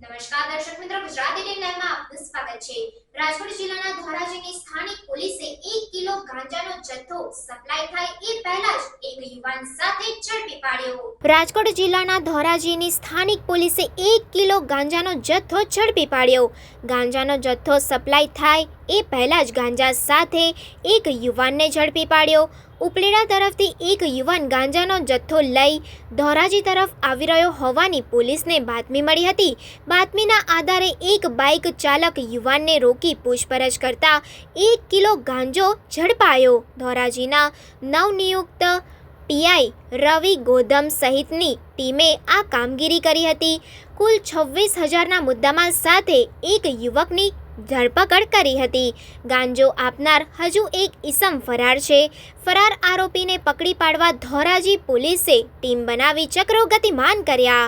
નમસ્કાર દર્શક મિત્રો, ગુજરાતી ટીમ આપનું સ્વાગત છે. રાજકોટ જિલ્લાના ધારાજીની સ્થાનિક પોલીસે 1 કિલો ગાંજાનો જથ્થો સપ્લાય થાય એ પહેલા યુવાન સાથે ઝડપી પાડ્યો. રાજકોટ જિલ્લાના ધોરાજીની સ્થાનિક પોલીસે એક કિલો ગાંજાનો જથ્થો ઝડપી પાડ્યો. ગાંજાનો જથ્થો સપ્લાય થાય એ પહેલાં જ ગાંજા સાથે એક યુવાનને ઝડપી પાડ્યો. ઉપલેડા તરફથી એક યુવાન ગાંજાનો જથ્થો લઈ ધોરાજી તરફ આવી રહ્યો હોવાની પોલીસને બાતમી મળી હતી. બાતમીના આધારે એક બાઇક ચાલક યુવાનને રોકી પૂછપરછ કરતા એક કિલો ગાંજો ઝડપાયો. ધોરાજીના નવનિયુક્ત પીઆઈ રવિ ગોધમ સહિતની ટીમે આ કામગીરી કરી હતી. કુલ છવ્વીસ હજારના મુદ્દામાલ સાથે એક યુવકની ધરપકડ કરી હતી. ગાંજો આપનાર હજુ એક ઈસમ ફરાર છે. ફરાર આરોપીને પકડી પાડવા ધોરાજી પોલીસે ટીમ બનાવી ચક્રો ગતિમાન કર્યા.